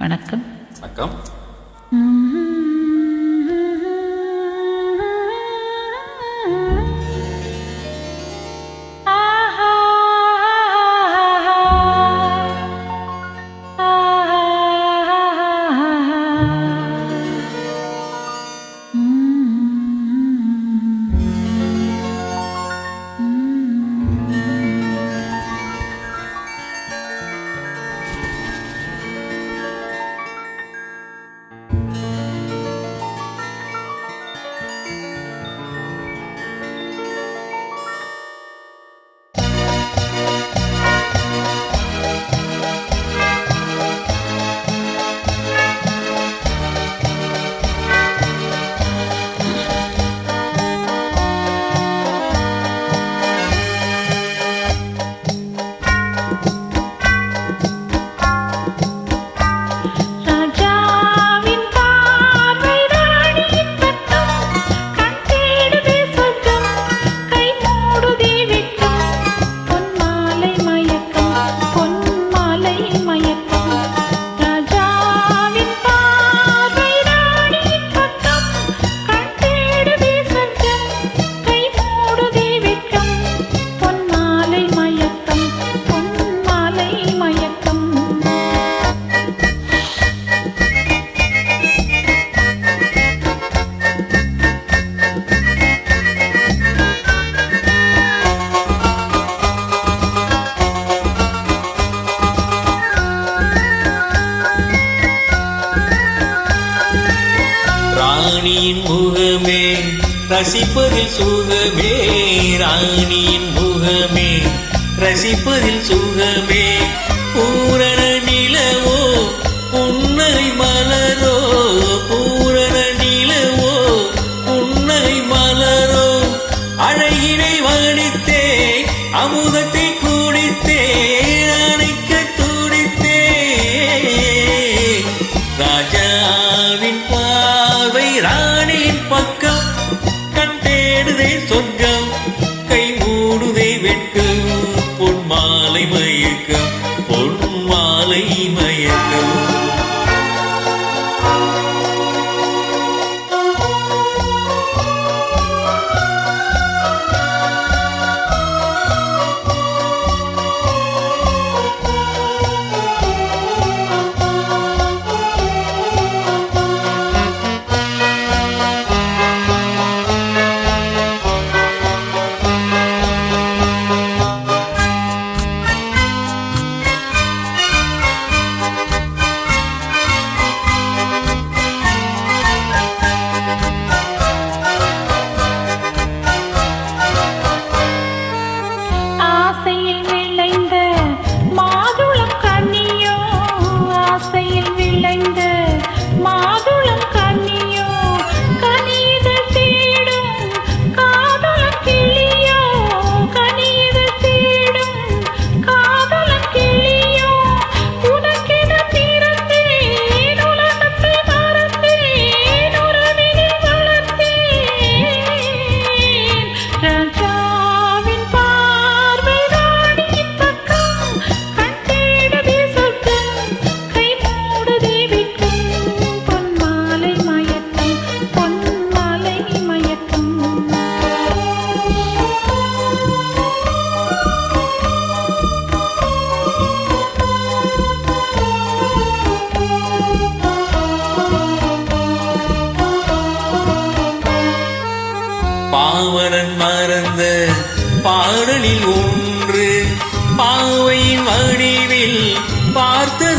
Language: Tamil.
வணக்கம். வணக்கம். முகமே ரசிப்பதில் சுகமே ராணியின் முகமே. ரசிப்பதில் சுகமே பூரண நிலவோ புன்னகை மலரோ பூரண நிலவோ புன்னகை மலரோ. அழகினை வடித்தே அமுதத்தை குடித்தே அணைக்க துடித்தே ராஜாவின் பார்வை ராணியின் பக்கம் தேடுதே சொர்க்கம். கை மூடுதே வெட்கம். பொன் மாலை மயக்கம் பாடலில் ஒன்று பாவையின் வடிவில் பார்த்து